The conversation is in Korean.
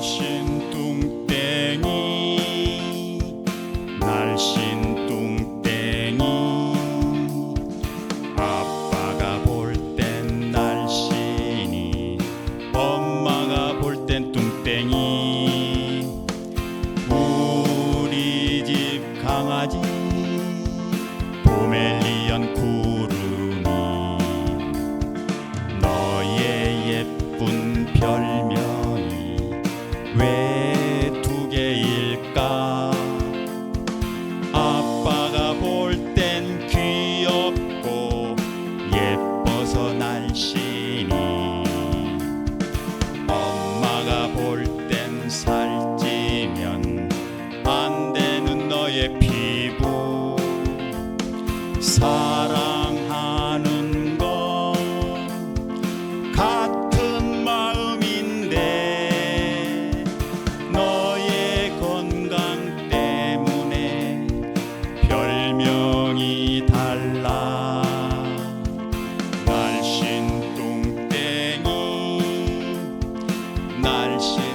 날씬 뚱땡이 날씬 뚱땡이. 아빠가 볼 땐 날씬이 엄마가 볼 땐 뚱땡이. 우리 집 강아지 보멜리언 쿠 나의 피부. 사랑하는 것 같은 마음인데 너의 건강 때문에 별명이 달라. 날씬 뚱땡이 날씬